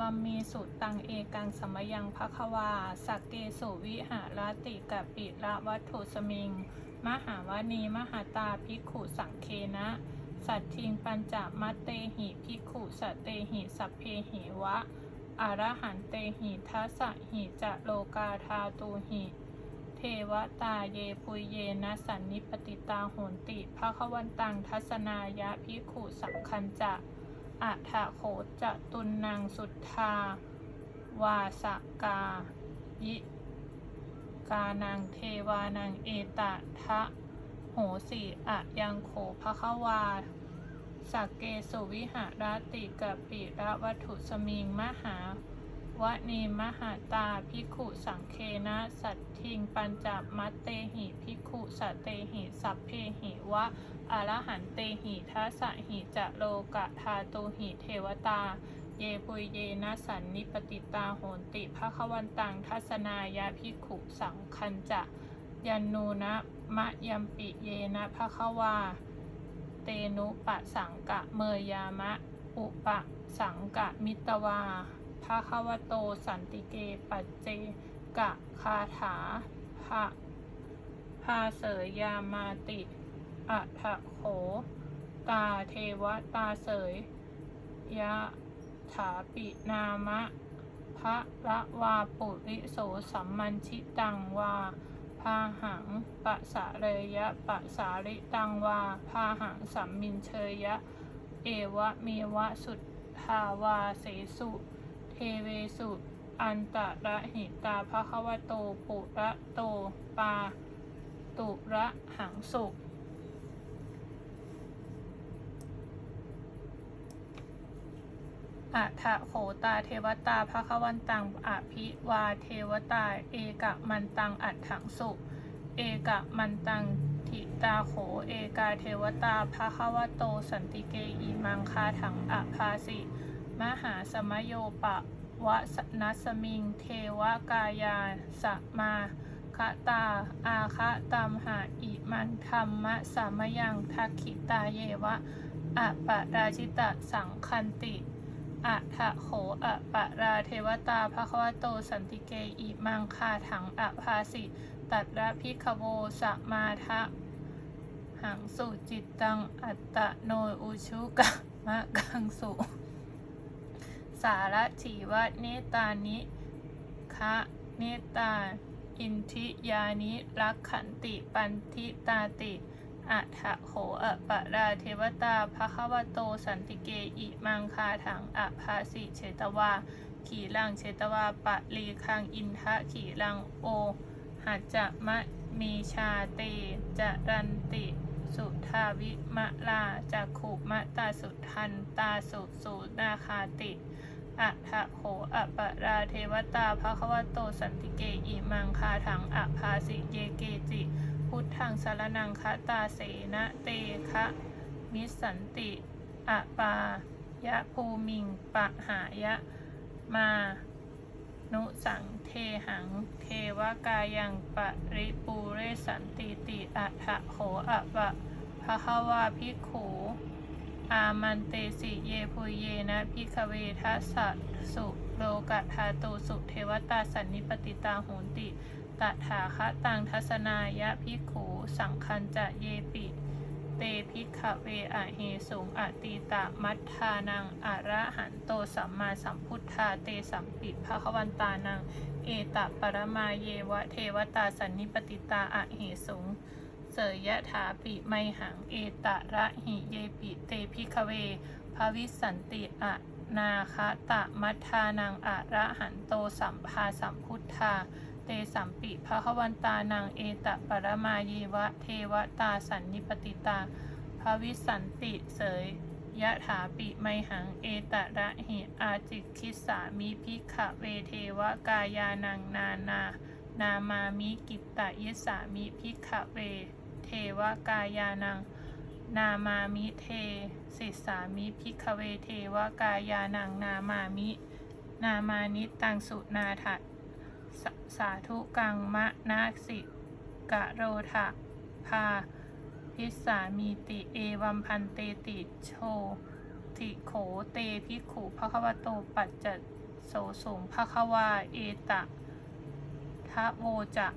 วัมมีสุตังเอกังสมยังภควา สักเกสุวิหารติกะปิระวัตถุสมิง มหาวานีมหาตาภิกขุสังเคนะ สัตทิงปัญจมัตเตหิภิกขุสตเตหิสัพเพหิวะอรหันเตหิทัสสะหิจะโลกาธาตูหิเทวตาเยปุยเยนะสันนิปติตาโหนติภคะวันตังทัศนายะภิกขุสังคัญจะ อัฏฐโขจะตุนนางสุทธา วาสกา ยิกานังเทวานังเอตะทะโหสีอะยังโขภคะวาสักเกสุวิหารติกะปิระวัตถุสมิงมหา วะเนมหาตาภิกขุสังเคนะสัตทิงปัญจมัตเตหิภิกขุสตเตหิสัพเพหิวะอรหันเตหิทัสสะหิจะโลกะธาตุหิเทวตา เยปุยเยนะสันนิปติตาโหนติภะควันตังทัศนายะภิกขุสังคัญจะยันนูนะมะยัมปิเยนะภะควา เตนุปะสังกะเมยามะ อุปะสังกะมิตวา ภาควโต สันติเก ปัจเจกะคาถาภะพาเสยยามาติอัฏฐโข ตาเทวตาเสยยะถาปินามะพระละวาปุริโสสัมมันชิตังวาพาหังปะสะเรยะปะสาริตังวาพาหังสัมมินเชยยะเอวะเมวะสุทธาวาเสสุ เทเวสุอันตะระหิตาภะควโต ปุระโต ปา ตุระหังสุอะทะโขตาเทวตาภะควันตังอภิวาเทวตา เอกะมันตังอัดถังสุ เอกะมันตังทิตาโข เอกาเทวตาภะควโต สันติเกอิมังคาถังอภาสิ มหาสมโยปะวะสนัสมิง เทวกายาสมาคะตา อาคะตัมหาอิมันธรรมะสามยังทักขิตาเยวะอะปะราชิตะสังคันติอะทะโขอะปะราเทวตาภควโตสันติเกอิมังคาถังอะภาสิ ตัดระพิคโวสมาทะหังสุจิตตังอัตตโนอุชุกะมะกังสุ สารถีวะเนตานิคะเนตา อินทิยานิรักขันติปันทิตาติ อัฏฐโขอะปะราเทวตาภควโตสันติเกอิมังคาถังอะภาสิเชตวา ขีลังเชตวาปะลีคังอินทะขีลังโอหัจจะมะมีชาเตจรันติสุทาวิมะลาจักขุมะตาสุทันตาสุสูนาคาติ อะทะโหอะปะราเทวตาภควโตสันติเกอิมังคาถังอะภาสิเยเกจิ พุทธังสารนังคะตาเสนะเตคะมิสันติอะปายะภูมิงปะหายะมานุสังเทหัง เทวกายังปริปูเรสันติติอัฏฐโขอะปะภะควาภิกขุ อามันเตสิเยพุเยนะพิคเวทัสสะสุโลกะธาตุสุเทวตาสันนิปติตาโหนติตถาคตังทัศนายะพิขูสังคันจะเยปิ เตพิกขเวอะเหสุงอตีตะมัทธานังอะระหันโตสัมมาสัมพุทธาเตสัมปิภควันตานัง เอตปรมาเยวะเทวตาสันนิปติตาอะเหสุง เสยยะถาปิไมหัง เอตะระหิเยปิเตพิกเวภวิสันติอะนาคตะมัทานังอะระหันโตสัมภาสัมพุทธา เตสัมปิภคะวันตานังเอตะปรมาเยวะเทวตาสันนิปติตาภวิสันติเสยยะถาปิไมหัง เอตะระหิอาจิคิสามิพิขะเวเทวกายานังนานา นามามิกิตตยิสามิพิขะเว วกายานัง นามามิเทสิสามิพิกเวเทวกายานังนามามิ นามานิตังสุนาถะสสาธุกังมะนาสิกะโรทะพาพิสามีติเอวัมพันเตติโชติโขเตพิขุภควโตปัจจโสสูงภควาเอตะทะโวจะ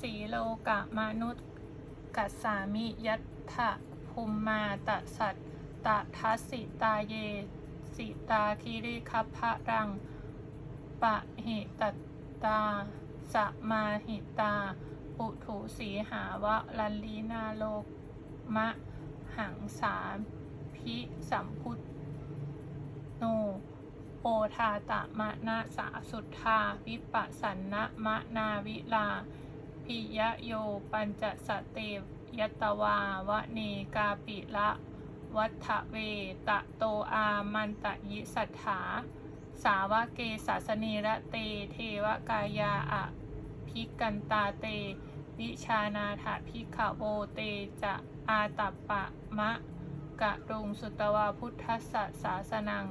สีโลกะมนุษย์กัสสามิยัตถะภูมมาตะสัตตะทัสสิตาเย สิตาคิริคัพะรัง ปะหิตตาสมาหิตา ปุถุสีหาวะลันลีนาโลกมะหังสาพิสัมพุทโน โอทาตะมะนาสาสุทธา วิปัสสันนะมะนาวิลาพิยะโยปัญจสเตยตวาวะเนกาปิละวัฏเวตะโตอามันตะยิสัทธา สาวะเกสาสเนระเต เทวกายาอะพิกันตาเต วิชานาถาพิขโวเตจะอาตัปปะมะกะรุงสุตวาพุทธสสสาสนัง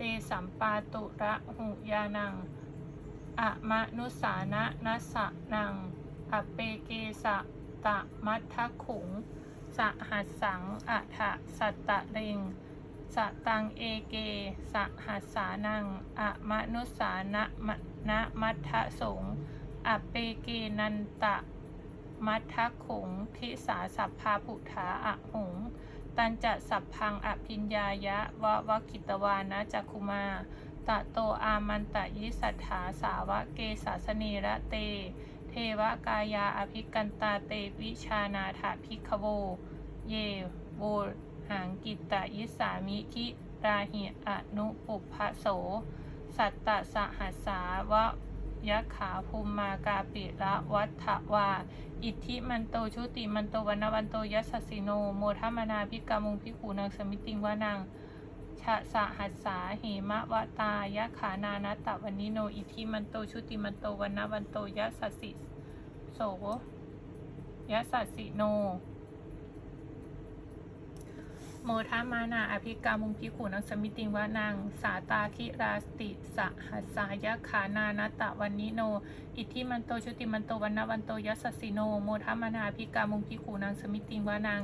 เตสัมปาตุระหุยานังอะมนุสานะนัสะนังอเปเกสะตะมัทะขุง สหัสสังอะทะสัตตะเริง สตังเอเก สหัสสานังอะมนุสานะมะนะมัทะสงอเปเกนันตะมัทะขุงทิสาสัพพาปุถาอะหง ตันจะสัพพังอภิญญายะวะวะกิตวานะจักคุมาตะโตอามันตะยิสัทธาสาวะเกสาสเนระเต เทวกายาอภิกันตาเตวิชานาถาภิกโว เยโวหังกิตตยิสามิทิราหิอนุปุพพโส สัตตะสหัสสาวะ ยะขาภูมมากาปิละวัฏวา อิทธิมันโตชุติมันโตวันนวันโตยัสสิโน โมทัมนาพิกามุงพิขูนางสมิติงวานังชะสะหัสสาเหมะวะตายะขานานตะวันนิโน อิทธิมันโตชุติมันโตวันนวันโตยัสสสิโสยัสสสิโน โมทัมานาอภิกามุงพิขูนังสมิติวานางสาตาคิราสติสหัสายะขานานตตะวันนิโน อิทธิมันโตชุติมันโตวันนวันโตยัสสิโนโมทัมานาอภิกามุงพิขูนังสมิติวานาง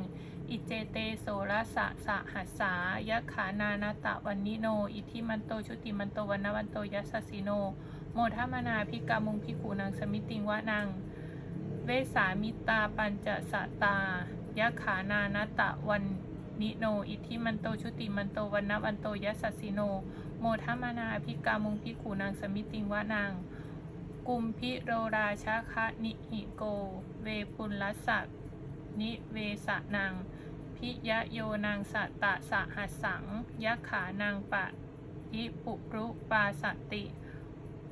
อิเจเตโสรสะสหัสายะขานานตะวันนิโน อิทธิมันโตชุติมันโตวันนวันโตยัสสิโนโมทัมานาอภิกามุงพิขูนังสมิติวานางเวสามิตาปัญจสตายะขานานาตะวัน นิโน อิทธิมันโต ชุติมันโตวันนวันโตยัสสสิโน โมทัมานาอภิกามุงพิขูนางสมิติงวานาง กุมพิโรราชาคะนิหิโก เวปุลลัสสะนิเวสะนางพิยะโยนางสัตตะสหัสสังยะขานางปะยิปุรุปาสติ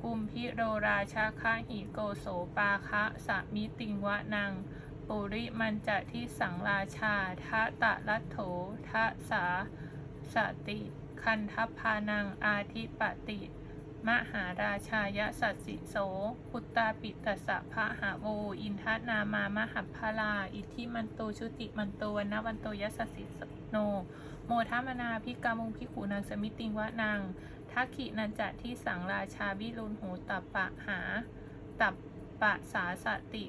กุมพิโรราชาคะหิโกโสปาคะสะมิติงวะนาง ปุริมันจะที่สังราชา ทะตะลัทโถทะสาสติ คันทัพพานังอาทิปติ มหาราชายสัสสิโสพุตตาปิตสะพะหาโว อินทนามามหัพพลา อิทิมันโตชุติมันโตวันนวันโตยสัสสิโน โมทัมนาพิกามุงพิขูนางสมิติงวะนางทักขินันจะที่สังราชาวิรุณหูตับปะหา ตับปะสาสติ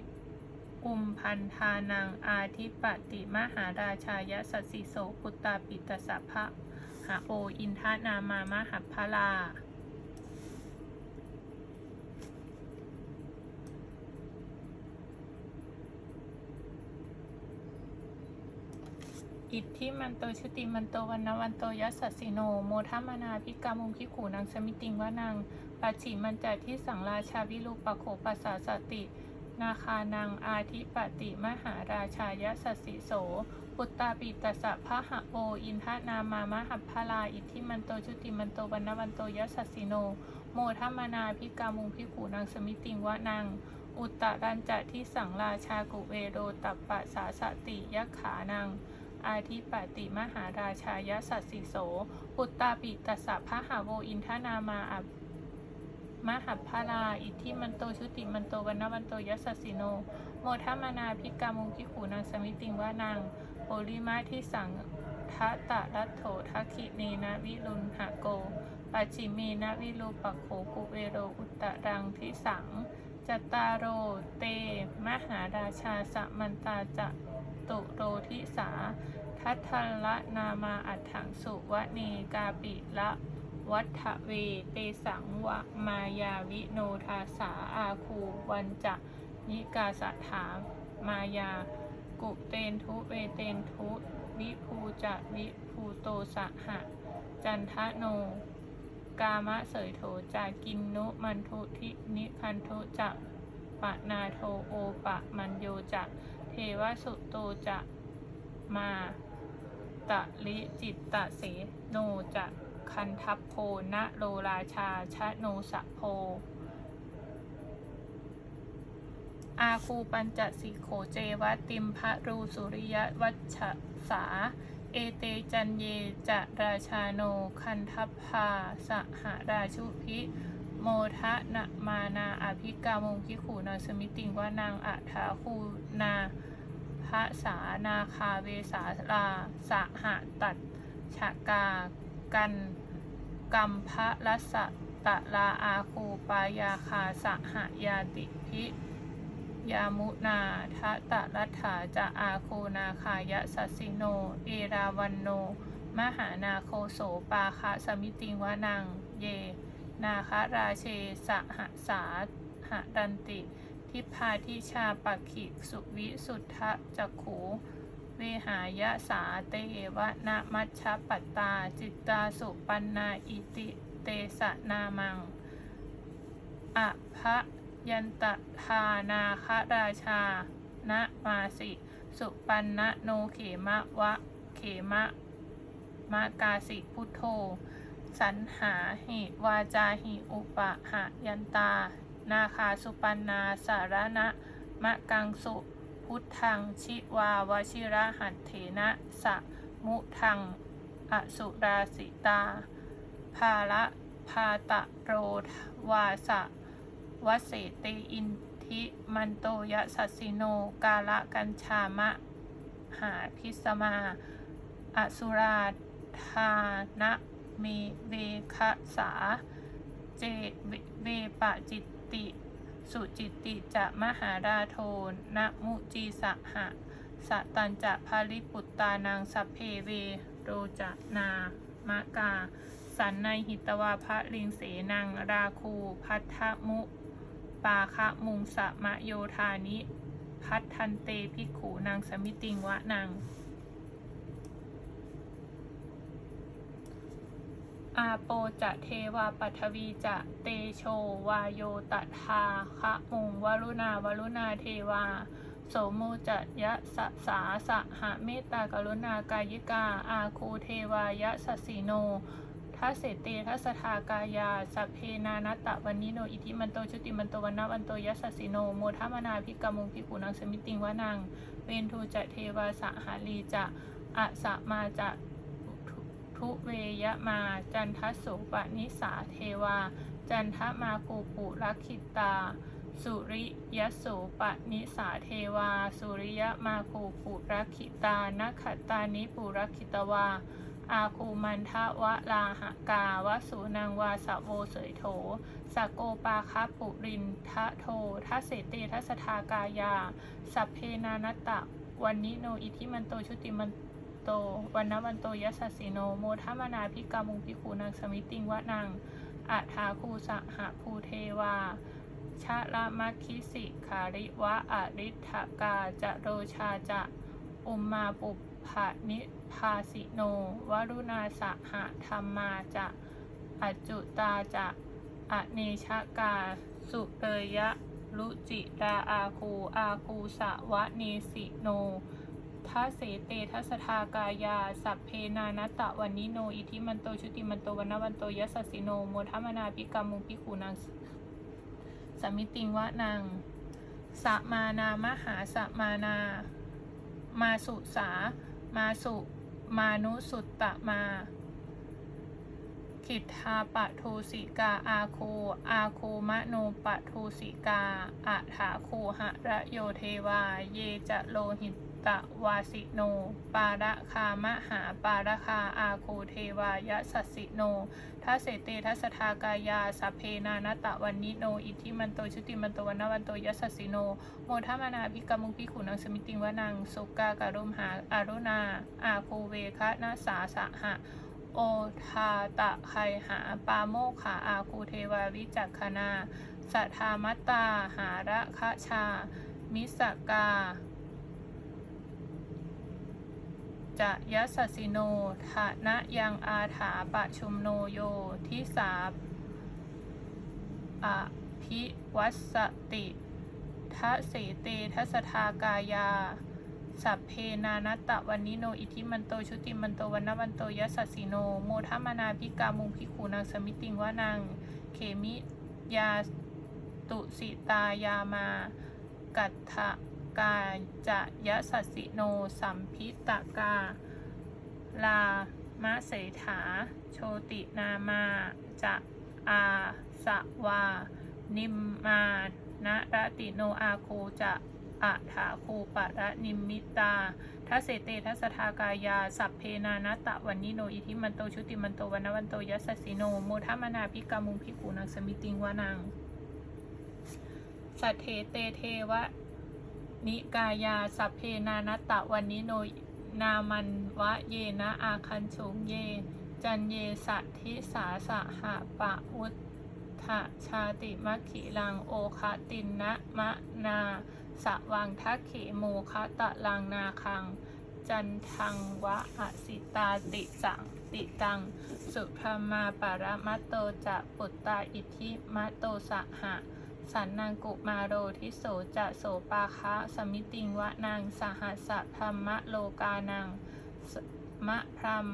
กุมพันธานังอาทิปติมหาราชายสัสสิโสพุตตาปิตสะพะหาโออินทนามามหัพพลาอิทธิมันโตชุติมันโตวันนวันโตยัสสิโน โมทัมนาพิกามุงพิขูนางสมิติงวานางปัจฉิมันจาที่สังราชาวิรูปโขปัสสาสติ นาคานังอาทิปติมหาราชายสสสิโส ปุตตาปิตสะพะหะโอ อินทนามามหัพพลา อิทธิมันโตชุติมันโตวันนวันโตยัสสิโน โมทัมนาพิกามุงพิขูนางสมิติงวานางอุตตรันจะที่สังราชากุเวโรตัปปะสาสติยะขานัง อาทิปติมหาราชายสัสสิโส ปุตตาปิตสะพะหาโว อินทนามาอับ มหัพพลา อิทธิมันโตชุติมันโตวันนวันโตยัสสิโน โมทมนาพิกามุงพิขูนางสมิติงวานางโอริมาที่สังทะตะรัตโถทักขิเนนะวิรุณหะโกปัจฉิเมนะวิรูปโขกุเวโรอุตตรังทิสังจตตารโรเต มหาราชาสมันตาจะตุโรทิสา ทัทละนามาอัฏฐังสุวเนกาปิละ วัฏเว เตสังวะมายาวิโนทาสาอาคูวันจะนิกาสถามายา กุเตนทุเวเตนทุวิภูจะวิภูโตสหะ จันทะโน กามะเสยโถจากินนุมันทุทินิพันธุจะปะนาโทโอปะมันโยจะเทวสุโตจะมาตะลิจิตตะเสโนจะ คันทัพโพนะโลราชาชะโนสะโพ อาคูปัญจสิโขเจวติมพระรูสุริยวัชสา เอเตจันเยจะราชาโน คันทัพพาสหราชุพิโมทะนะมานาอภิกามงพิขูนาสมิติงว่านางอัฏฐาคูนาพระสานาคาเวสาลาสหตัดฉกากัน กัมพะรัสะตะลาอาคูปายาคาสหยาติพิยามุนาทะตะรัฐถาจะอาโคนาคายะสัสสิโน เอราวันโน มหานาโคโสปาคะสมิติงวานัง เย นาคราเชสหสาหดันติ ทิพาทิชาปักขิสุวิสุทธะจักขู วิหายะสาเตวะนะมัชฌปัตตา จิตตาสุปันนาอิติเตสะนามังอะพะยันตทานาคราชานะมาสิ สุปันนะโนเขมะวะเขมะมะกาสิพุทโธ สันหาหิวาจาหิอุปะหะยันตา นาคาสุปันนาสารณะมะกังสุ พุทธังชิวาวชิระหัตเถนะสะมุทังอสุราสิตา ภาละพาตะโรวาสะวเสเตอินทิมันโตยะสัสสิโน กาละกัญชามะ หาพิสมา อสุราธานะเมเวคสา เจเวเวปะจิตติ สุจิตติจะมหาราโทนะมุจีสหะสะตันจะภาลิปุตตานางสัพเพเวโรจนามะกา สันในหิตวาพระลิงเสนังราคูพัทธมุ ปาคะมุงสะมะโยธานิ พัททันเตภิกขูนางสมิติงวะนาง อาโปจะเทวาปัทวีจะเตโชวาโยตถาคะมุงวรุณาวรุณาเทวา โสมูจะยะสะสาสะหะเมตตากรุณากายิกา อาคูเทวายะสสสิโนทัสเสเตทัสทากายาสัพเพนานัตตะวันนิโนอิทิมันโตชุติมันโตวันนะวันโตยัสสสิโนโมทามนาภิกามุงภิกุนังสมิติงวานัง เวนทูจะเทวาสหาลีจะอะสะมาจะ ทุเวยมา จันทสุปนิสาเทวา จันทมาคูปุรักขิตา สุริยสุปนิสาเทวา สุริยมาคูปุรักขิตานัขตานิปุรักขิตวา อาคูมันทะวะลาหกาวสุนังวาสะโวเสยโถสกโกปาคะปุรินทะโททัสเสเตทัสทากายา สัพเพนานตตะ วันนิโนอิทิมันโตชุติมัน โตวันนวันโตยัสสสสิโน โมทมนาพิกามุงพิคูนางสมิติงวะนางอัฐาคูสหะภูเทวา ชะละมัคคิสิขาริวะอริทกาจะโรชาจะ อุมมาปุปผะนิพาสิโน วรุณาสหะธรรมาจะอจจุตาจะอเนชกา สุเรยะลุจิราอาคูอาคูสะวะเนสิโน ทัสเสเตทัสทากายา สัพเพนานัตตะวันนิโน อิทิมันโตชุติมันโตวันนวันโตยสสสสิโนโมทัมนาพิกามุงพิขูนางสมิติงวะนางสัมานามหาสัมานา มาสุสา มาสุ มานุสุตตะมา ขิทธาปะทูสิกาอาคู อาคูมะโนปะทูสิกาอะถาคูหะระโยเทวา เยจะโลหิตตะวาสิโน ปาระคามหาปาระคาอาคูเทวายะสัสสิโนทัสเสเตทัสทากายาสัพเพนานตะวันนิโน อิทิมันโตชุติมันโตวันนวันโตยัสสสิโน โมทมานาภิกมุงพิขุนังสมิติงวนังสุกากรุมหาอารุณา อาคูเวคะนาสาสะหะ โอทาตะไคหา ปาโมขาอาคูเทวาวิจักขณาสัทธามัตตา หาระคะชา มิสกาจะยสสิโนฐานะยังอาถาปะชุมโนโยทิสาอภิวัสติทะเสเตทัสทากายา สัพเพนานัตตะวันนิโน อิทิมันโต ชุติมันโตวันนวันโตยัสสสิโน โมทมนาพิกามุงพิขูนางสมิติงวานางเขมิยาตุสิตายามา กัตถกาจะยะสัสสิโน สัมพิตกา ลามะเสถา โชตินามาจะอาสวา นิมมานะรติโนอาโคจะ อะถาคูปะระนิมมิตาทัเสเตทัสทากายา สัพเพนานตะวันนิโน อิทิมันโต ชุติมันโตวันวันโตยัสสิโน โมทมนาพิกามุงพิกูนังสมิติงวานัง สัทเทเตเทวะนิกายา สัพเพนานัตตะวันนิโน นามันวะเยนะอาคันฉุงเย จันเยสัทธิสาสะหะปะวุฒะชาติมัคคิลังโอคตินนะมะนา สวังทักเขโมคะตะลังนาคัง จันทังวะอสิตาติสังติตัง สุพรมาปารมัตโตจะปุตตาอิทิมัตโตสหะ สันนังกุมาโรทิโสจะโสปาคะสมิติงวะนางสหัสธรรมะโลกานังมะพรม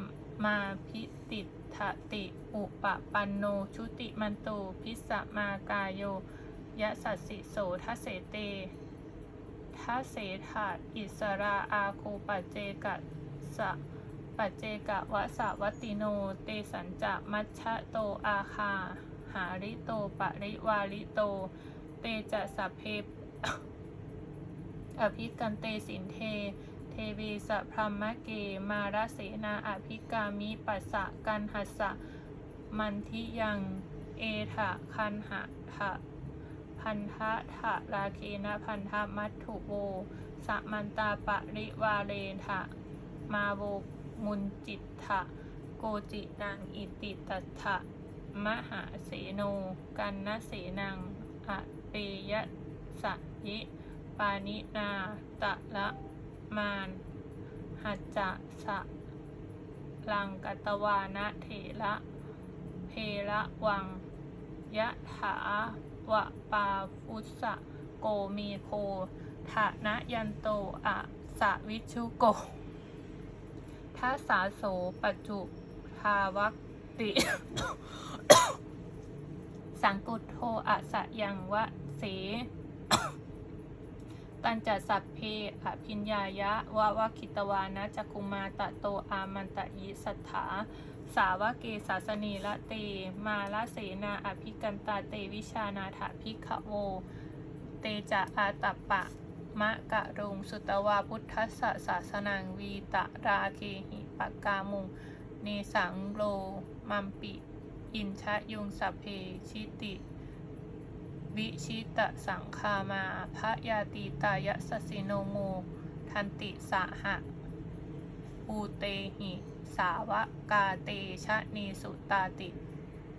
มาพิติทติ อุปปันโน ชุติมันโตพิสมากายโยยะสัสสิโสทเสเต ทัสเสถาอิสราอาคูปเจกะสะปเจกะวะสะวัติโน เตสัญจะมัชชะโตอาคา หาริโตปริวาริโต เตจะสัพเพอภิกันเตสินเท เทวีสะพรหมเก มาราเสนาอภิกามิปัสสะกันหัสสะ มันทิยัง เอถะคันหะทะ พันธะทะราเคนะพันธะมัตถุโวสะมันตาปริวาเลทะมาโวมุนจิตทะโกจินังอิติตัตถะมหาเสโน กันนเสนังอะเปยสะยิปานินาตะละมานหัจจะสะลังกัตวานะเถระเพระวังยะถา วะปาฟุสะโกมีโคทะนะยันโตอะสะวิชุโกทัสาโสปัจจุภาวักติ สังกุโทอะสะยังวะเสตันจัสัพเพอภิญญายะวะวะคิตวานะจักกุมาตะโตอามันตะยิสัทธา สาวะเกสาสนีละเต มาละเสนาอภิกันตาเตวิชานาถาภิขโว เตจะอาตัปปะ มะกะรุงสุตวาพุทธสสะศาสนังวีตะราเคหิปกกามุงเนสังโลมัมปิ อินชะยุงสัพเพชิติ วิชิตะสังคามาพระยาตีตายสสิโนโม ทันติสาหะปูเตหิ สาวกาเตชะเนสุตาติ